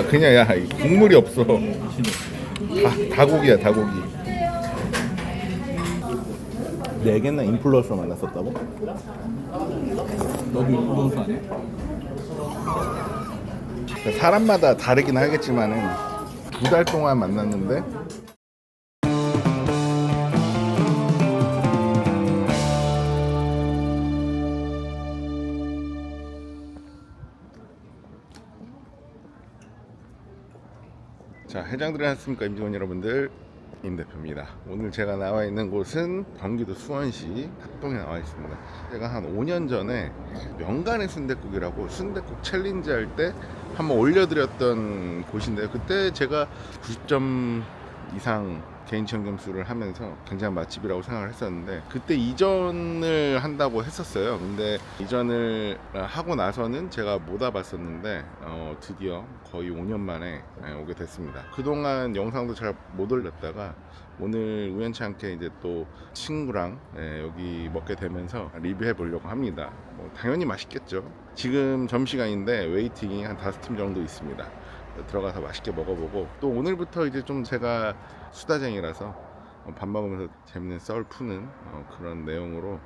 아 그냥 야이 국물이 없어. 다, 다고기야 다고기. 네 개나 인플루언서 만났었다고? 너도 인플루언서 아니야? 사람마다 다르긴 하겠지만은 두 달 동안 만났는데 자 해장들 하셨습니까 임직원 여러분들 임 대표입니다. 오늘 제가 나와 있는 곳은 경기도 수원시 탁동에 나와 있습니다. 제가 한 5년 전에 명간의 순댓국이라고 순댓국 챌린지 할 때 한번 올려드렸던 곳인데요. 그때 제가 90점 이상 개인 청점수를 하면서 굉장히 맛집이라고 생각을 했었는데 그때 이전을 한다고 했었어요. 근데 이전을 하고 나서는 제가 못 와봤었는데 어, 드디어 거의 5년 만에 예, 오게 됐습니다. 그동안 영상도 잘 못 올렸다가 오늘 우연치 않게 이제 또 친구랑 예, 여기 먹게 되면서 리뷰해 보려고 합니다. 뭐 당연히 맛있겠죠. 지금 점심시간인데 웨이팅이 한 다섯 팀 정도 있습니다 들어가서 맛있게 먹어보고 또 오늘부터 이제 좀 제가 수다쟁이라서 어, 밥 먹으면서 재밌는 썰 푸는 어, 그런 내용으로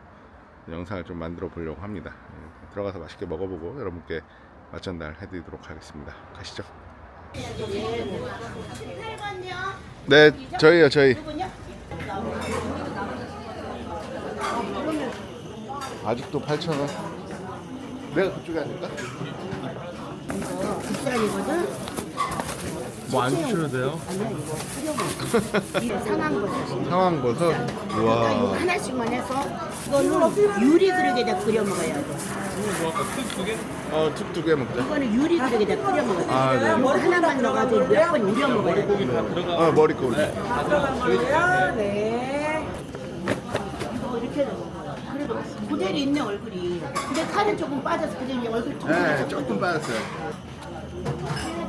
영상을 좀 만들어 보려고 합니다. 예, 들어가서 맛있게 먹어보고 여러분께 맛 전달 해드리도록 하겠습니다. 가시죠. 네, 저희요, 저희. 아직도 8,000원. 내가 그쪽에 앉을까? 비싸이거든? 뭐안 주셔도 돼요? 아니야 이거 필요해 상황버섯이 상황버섯. 이거 우와. 하나씩만 해서 이거는 유리 그릇에다 끓여 먹어야 돼뭐두 개? 어, 툭툭해 먹자. 이거는 유리 그릇에다 끓여 먹어야 돼 아, 네. 이거 하나만 넣어가지고 몇 번 우려 먹어야 돼 고기 다 들어가. 어, 머리 꼬리. 이거 이렇게 넣어 그래도 그대로 있네 얼굴이 근데 살은 조금 빠져서 그대로 얼굴 조금 네, 조금 빠졌어요.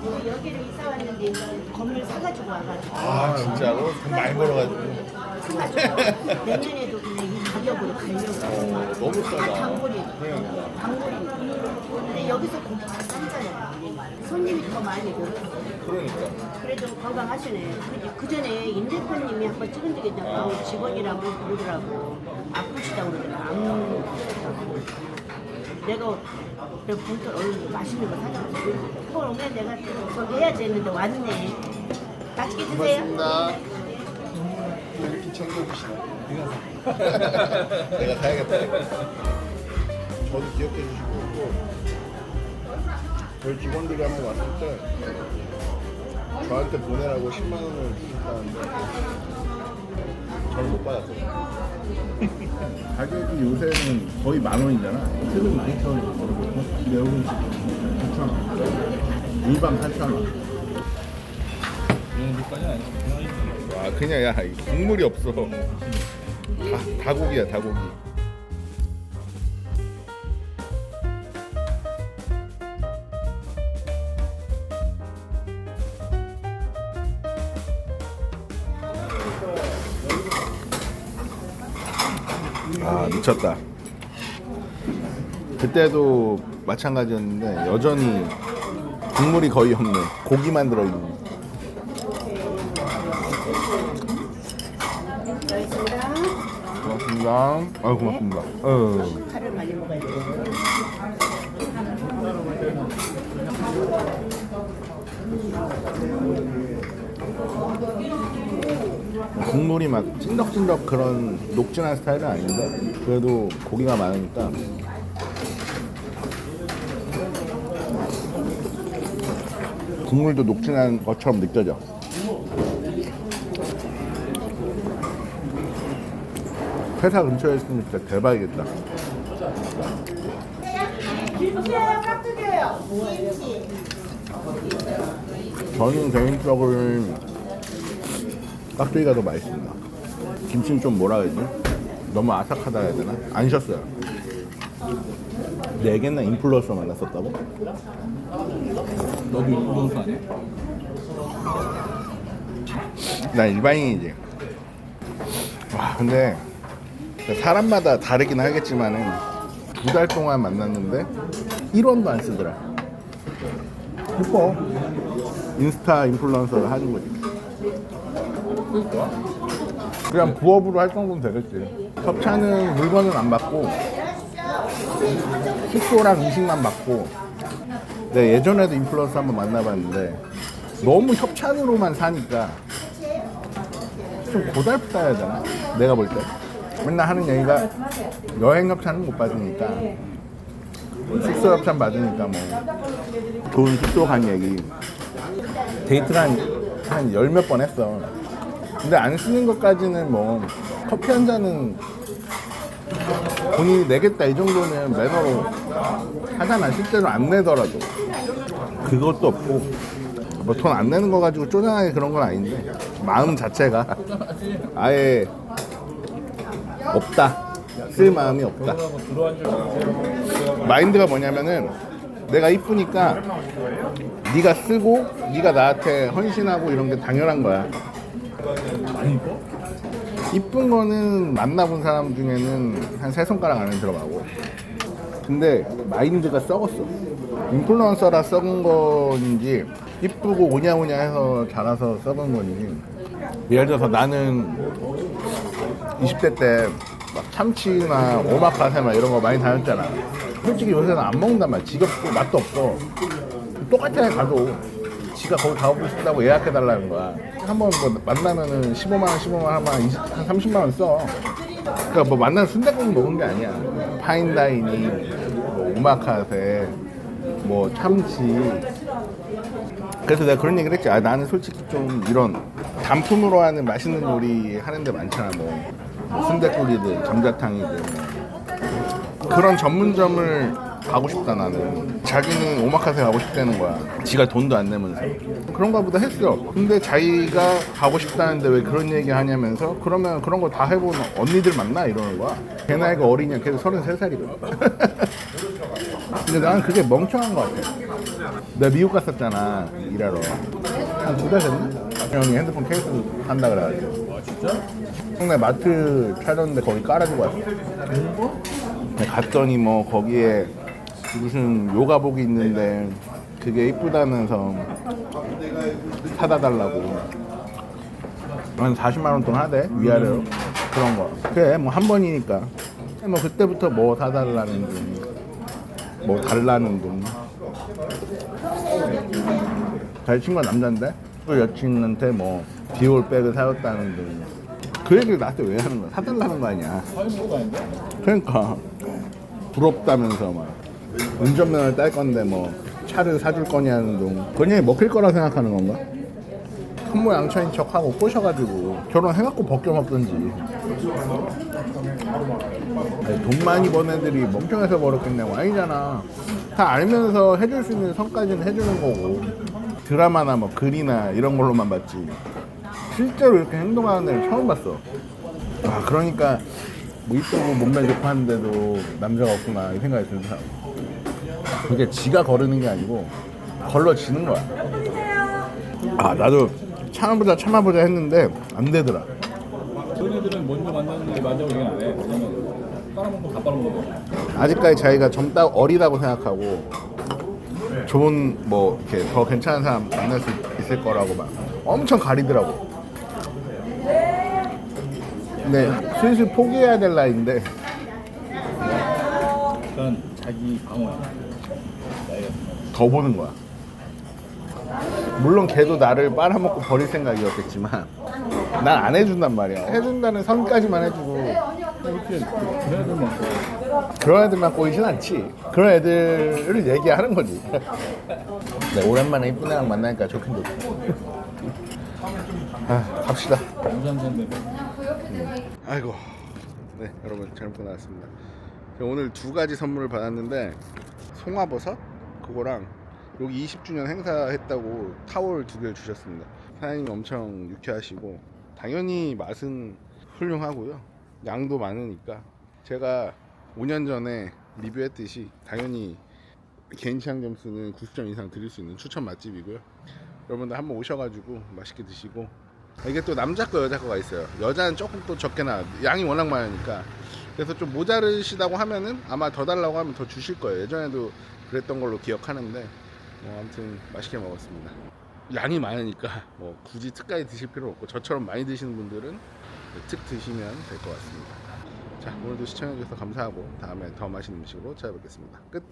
그래가지고 여기를 이사 왔는데 건물 사가지고 와가지고. 아, 진짜로? 돈 많이 벌어가지고. 사가지고 내년에도 그냥 이 가격으로 가려고. 너무 다 싸다. 단골이. 단골이. 근데 여기서 고기 다 싼잖아요. 손님이 더 많이 늘었어 그러니까. 그래도 건강하시네. 그 전에 임 대표님이 한번 찍은 적이 있다고 직원이라고 그러더라고. 아프시다고 그러더라고. 안 내가 내가 본토 얼른 맛있는 거 사줘 그걸 오늘 내가 저기 해야 되는데 왔네 맛있게 드세요 고맙습니다. 이렇게 챙겨주시네. 내가 사야겠다. 저도 기억해 주시고 또 저희 직원들이 한번 왔을 때 저한테 보내라고 10만 원을 주셨다는데 저는 못 받았어요. 가격이 요새는 거의 만 원이잖아. 최근 12,000원 그렇고 근데 여기는 9,000원. 일반 8,000원. 이 정도까지 아니야. 그냥 와 그냥 야이 국물이 없어 다, 다 고기야 다 고기 아 미쳤다 그때도 마찬가지였는데 여전히 국물이 거의 없는 고기만 들어있는 고맙습니다. 아 고맙습니다. 어. 칼을 많이 먹어야 돼 국물이 막 찐덕찐덕 그런 녹진한 스타일은 아닌데 그래도 고기가 많으니까 국물도 녹진한 것처럼 느껴져. 회사 근처에 있으면 진짜 대박이겠다. 저는 개인적으로 깍두기가 더 맛있습니다. 김치는 좀 뭐라 해야 되지? 너무 아삭하다 해야 되나? 안 쉬었어요. 네 개나 인플루언서 만났었다고? 너도 인플루언서 아니야? 난 일반인이지. 와, 근데 사람마다 다르긴 하겠지만은 두 달 동안 만났는데 1원도 안 쓰더라. 예뻐. 인스타 인플루언서를 하는 거지. 그러니까. 그냥 부업으로 할 정도면 되겠지. 협찬은 물건은 안 받고 숙소랑 음식만 받고. 네, 예전에도 인플루언서 한번 만나봤는데 너무 협찬으로만 사니까 좀 고달프다 해야 되나? 내가 볼 때. 맨날 하는 얘기가 여행 협찬은 못 받으니까 숙소 협찬 받으니까 뭐 좋은 숙소 간 얘기 데이트를 한, 한 열 몇 번 했어 근데 안 쓰는 것까지는 뭐 커피 한 잔은 본인이 내겠다 이 정도는 매너로 하잖아 실제로 안 내더라도 그것도 없고 뭐 돈 안 내는 거 가지고 쪼잔하게 그런 건 아닌데 마음 자체가 아예 없다 쓸 마음이 없다 마인드가 뭐냐면은 내가 이쁘니까 네가 쓰고 네가 나한테 헌신하고 이런 게 당연한 거야. 이쁜 거는 만나본 사람 중에는 한 세 손가락 안에 들어가고. 근데 마인드가 썩었어. 인플루언서라 썩은 건지 이쁘고 오냐오냐 해서 자라서 썩은 건지. 예를 들어서 나는 20대 때 막 참치나 오마카세 막 이런 거 많이 다녔잖아. 솔직히 요새는 안 먹는단 말이야. 지겹고 맛도 없고. 똑같아 가도 지가 거기 가고 싶다고 예약해 달라는 거야. 한번 뭐 만나면은 15만 원, 15만 원 하면 한, 20, 한 30만 원 써. 그러니까 뭐 만나서 순대국 먹은 게 아니야. 파인다이닝, 뭐 오마카세, 뭐 참치. 그래서 내가 그런 얘기를 했지. 아, 나는 솔직히 좀 이런 단품으로 하는 맛있는 요리 하는 데 많잖아. 뭐, 뭐 순대국이든 감자탕이든. 그런 전문점을 가고 싶다 나는. 자기는 오마카세 가고 싶다는 거야. 지가 돈도 안 내면서. 그런가 보다 했어. 근데 자기가 가고 싶다는데 왜 그런 얘기 하냐면서 그러면 그런 거 다 해본 언니들 만나? 이러는 거야. 걔 나이가 어리냐? 걔도 33살이거든. 근데 나는 그게 멍청한 거 같아. 내가 미국 갔었잖아 일하러. 한 두 달 됐나? 형이 핸드폰 케이스 한다 그래가지고. 아 진짜? 형네 마트 찾았는데 거기 깔아주고 왔어. 네, 갔더니 뭐 거기에 무슨 요가복이 있는데 그게 이쁘다면서 사다 달라고. 한 40만 원 돈 하대 위아래로. 그런 거. 그래 뭐 한 번이니까. 뭐 그때부터 뭐 사달라는 둥뭐 달라는 둥잘 친구가 남잔데? 그 여친한테 뭐 디올 백을 사줬다는 둥그 얘기를 나한테 왜 하는 거야? 사달라는 거 아니야? 그러니까. 부럽다면서 막 운전면허를 딸 건데 뭐 차를 사줄 거냐는 둥. 그냥 먹힐 거라 생각하는 건가? 현모양처인 척하고 꼬셔가지고 결혼해갖고 벗겨 먹든지. 아니, 돈 많이 번 애들이 멍청해서 버렸겠냐고 아니잖아. 다 알면서 해줄 수 있는 선까지는 해주는 거고. 드라마나 뭐 글이나 이런 걸로만 봤지. 실제로 이렇게 행동하는 애를 처음 봤어. 아 그러니까 뭐 이쁘고 몸매 좋고 하는데도 남자가 없구나 이 생각이 사람 그게 지가 거르는 게 아니고 걸러지는 거야 아 나도 참아보자 참아보자 했는데 안 되더라 애들은 먼저 만났는데 만나고 얘기 안 해. 왜냐면 빨아먹고 다 빨아먹어. 아직까지 자기가 젊다 어리다고 생각하고 좋은 뭐 이렇게 더 괜찮은 사람 만날 수 있을 거라고 막 엄청 가리더라고 근데 슬슬 포기해야 될 나이인데 자기 방어야. 나이가 더 보는 거야. 물론 걔도 나를 빨아먹고 버릴 생각이었겠지만 난 안 해준단 말이야. 해준다는 선까지만 해주고 이렇게 그런 애들만 꼬이진 않지. 그런 애들을 얘기하는 거지. 네, 오랜만에 이쁜 애랑 만나니까 좋긴 좋고. 아, 갑시다. 부산산데 아이고. 네, 여러분 잘못 나왔습니다. 오늘 두 가지 선물을 받았는데 송화버섯 그거랑 여기 20주년 행사했다고 타월 두 개를 주셨습니다. 사장님이 엄청 유쾌하시고 당연히 맛은 훌륭하고요. 양도 많으니까 제가 5년 전에 리뷰했듯이 당연히 개인 취향 점수는 90점 이상 드릴 수 있는 추천 맛집이고요. 여러분들 한번 오셔가지고 맛있게 드시고 이게 또 남자 거 여자 거가 있어요. 여자는 조금 또 적게 나 양이 워낙 많으니까 그래서 좀 모자르시다고 하면은 아마 더 달라고 하면 더 주실 거예요. 예전에도 그랬던 걸로 기억하는데 뭐 아무튼 맛있게 먹었습니다. 양이 많으니까 뭐 굳이 특까지 드실 필요 없고 저처럼 많이 드시는 분들은 특 드시면 될 것 같습니다. 자 오늘도 시청해주셔서 감사하고 다음에 더 맛있는 음식으로 찾아뵙겠습니다. 끝.